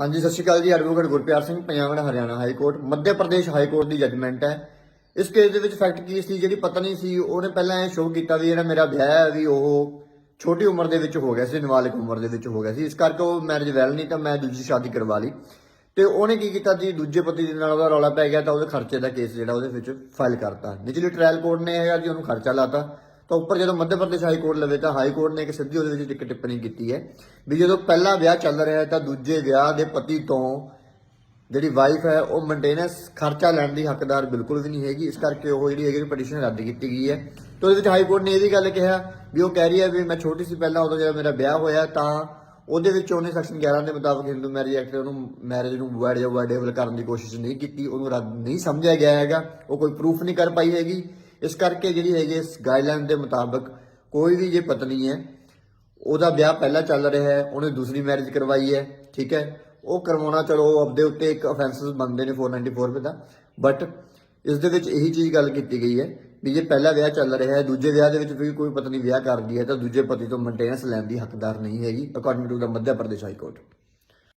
ਹਾਂਜੀ, ਸਤਿ ਸ਼੍ਰੀ ਅਕਾਲ ਜੀ, advocate Gurpyar Singh Punjab and Haryana high court, Madhya Pradesh high court the judgement ਹੈ। ਇਸ ਕੇਸ ਦੇ ਵਿੱਚ ਫੈਕਟ ਕੀ ਸੀ, ਜਿਹੜੀ ਪਤਾ ਨਹੀਂ ਸੀ, ਉਹਨੇ ਪਹਿਲਾਂ ਇਹ ਸ਼ੋਅ ਕੀਤਾ ਵੀ ਜਿਹੜਾ ਮੇਰਾ ਵਿਆਹ ਹੈ ਵੀ ਉਹ ਛੋਟੀ ਉਮਰ ਦੇ ਵਿੱਚ ਹੋ ਗਿਆ ਸੀ, ਨਾਬਾਲਿਗ ਉਮਰ ਦੇ ਵਿੱਚ ਹੋ ਗਿਆ ਸੀ। ਇਸ ਕਰਕੇ ਉਹ ਮੈਰਿਜ ਵੈਲ ਨਹੀਂ, ਤਾਂ ਮੈਂ ਦੂਜੀ ਸ਼ਾਦੀ ਕਰਵਾ ਲਈ। ਤੇ ਉਹਨੇ ਕੀ ਕੀਤਾ ਜੀ, ਦੂਜੇ ਪਤੀ ਦੇ ਨਾਲ ਉਹਦਾ ਰੌਲਾ ਪੈ ਗਿਆ, ਤਾਂ ਉਹਦੇ ਖਰਚੇ ਦਾ ਕੇਸ ਜਿਹੜਾ ਉਹਦੇ ਵਿੱਚ ਫਾਈਲ ਕਰਤਾ। ਨਿਚਲੀ ਟ੍ਰਾਇਲ ਕੋਰਟ ਨੇ ਇਹ ਆ ਜੀ, ਉਹਨੂੰ ਖਰਚਾ ਲਾਤਾ। ਤਾਂ ਉੱਪਰ ਜਦੋਂ ਮੱਧ ਪ੍ਰਦੇਸ਼ ਹਾਈ ਕੋਰਟ ਲਵੇ ਤਾਂ ਹਾਈ ਕੋਰਟ ਨੇ ਇੱਕ ਸਿੱਧੀ ਉਹਦੇ ਵਿੱਚ ਇੱਕ ਟਿੱਪਣੀ ਕੀਤੀ ਹੈ ਵੀ ਜਦੋਂ ਪਹਿਲਾ ਵਿਆਹ ਚੱਲ ਰਿਹਾ ਹੈ ਤਾਂ ਦੂਜੇ ਵਿਆਹ ਦੇ ਪਤੀ ਤੋਂ ਜਿਹੜੀ ਵਾਈਫ ਹੈ ਉਹ ਮੇਨਟੇਨੈਂਸ ਖਰਚਾ ਲੈਣ ਦੀ ਹੱਕਦਾਰ ਬਿਲਕੁਲ ਵੀ ਨਹੀਂ ਹੈਗੀ। ਇਸ ਕਰਕੇ ਉਹ ਜਿਹੜੀ ਹੈਗੀ ਪਟੀਸ਼ਨ ਰੱਦ ਕੀਤੀ ਗਈ ਹੈ। ਤੇ ਉਹਦੇ ਵਿੱਚ ਹਾਈ ਕੋਰਟ ਨੇ ਇਹ ਵੀ ਗੱਲ ਕਿਹਾ ਵੀ ਉਹ ਕਹਿ ਰਹੀ ਹੈ ਵੀ ਮੈਂ ਛੋਟੀ ਸੀ ਪਹਿਲਾਂ ਉਦੋਂ ਜਦੋਂ ਮੇਰਾ ਵਿਆਹ ਹੋਇਆ ਤਾਂ ਉਹਦੇ ਵਿੱਚ ਉਹਨੇ ਸੈਕਸ਼ਨ 11 ਦੇ ਮੁਤਾਬਕ ਹਿੰਦੂ ਮੈਰਿਜ ਐਕਟ ਉਹਨੂੰ ਮੈਰਿਜ ਨੂੰ ਵਾਈਡ ਜਾਂ ਵਾਈਡੇਬਲ ਕਰਨ ਦੀ ਕੋਸ਼ਿਸ਼ ਨਹੀਂ ਕੀਤੀ। ਉਹਨੂੰ ਰੱਦ ਨਹੀਂ ਸਮਝਿਆ ਗਿਆ ਹੈਗਾ। ਉਹ ਕੋਈ ਪ੍ਰੂਫ ਨਹੀਂ ਕਰ ਪਾਈ ਹੈਗੀ। ਇਸ ਕਰਕੇ ਜਿਹੜੀ ਹੈਗੀ ਇਸ ਗਾਈਡਲਾਈਨ ਦੇ ਮੁਤਾਬਕ ਕੋਈ ਵੀ ਜੇ ਪਤਨੀ ਹੈ, ਉਹਦਾ ਵਿਆਹ ਪਹਿਲਾਂ ਚੱਲ ਰਿਹਾ ਹੈ, ਉਹਨੇ ਦੂਸਰੀ ਮੈਰਿਜ ਕਰਵਾਈ ਹੈ, ਠੀਕ ਹੈ, ਉਹ ਕਰਵਾਉਣਾ ਚਲੋ ਉਹ ਆਪਦੇ ਉੱਤੇ ਇੱਕ ਅਫੈਂਸਸ ਬਣਦੇ ਨੇ 494 ਰੁਪਏ ਦਾ ਬਟ ਇਸ ਦੇ ਵਿੱਚ ਇਹੀ ਚੀਜ਼ ਗੱਲ ਕੀਤੀ ਗਈ ਹੈ ਵੀ ਜੇ ਪਹਿਲਾ ਵਿਆਹ ਚੱਲ ਰਿਹਾ ਹੈ, ਦੂਜੇ ਵਿਆਹ ਦੇ ਵਿੱਚ ਵੀ ਕੋਈ ਪਤਨੀ ਵਿਆਹ ਕਰਦੀ ਹੈ, ਤਾਂ ਦੂਜੇ ਪਤੀ ਤੋਂ ਮੇਨਟੇਨੈਂਸ ਲੈਣ ਦੀ ਹੱਕਦਾਰ ਨਹੀਂ ਹੈਗੀ ਅਕੋਰਡਿੰਗ ਟੂ ਦਾ ਮੱਧ ਪ੍ਰਦੇਸ਼ ਹਾਈ ਕੋਰਟ।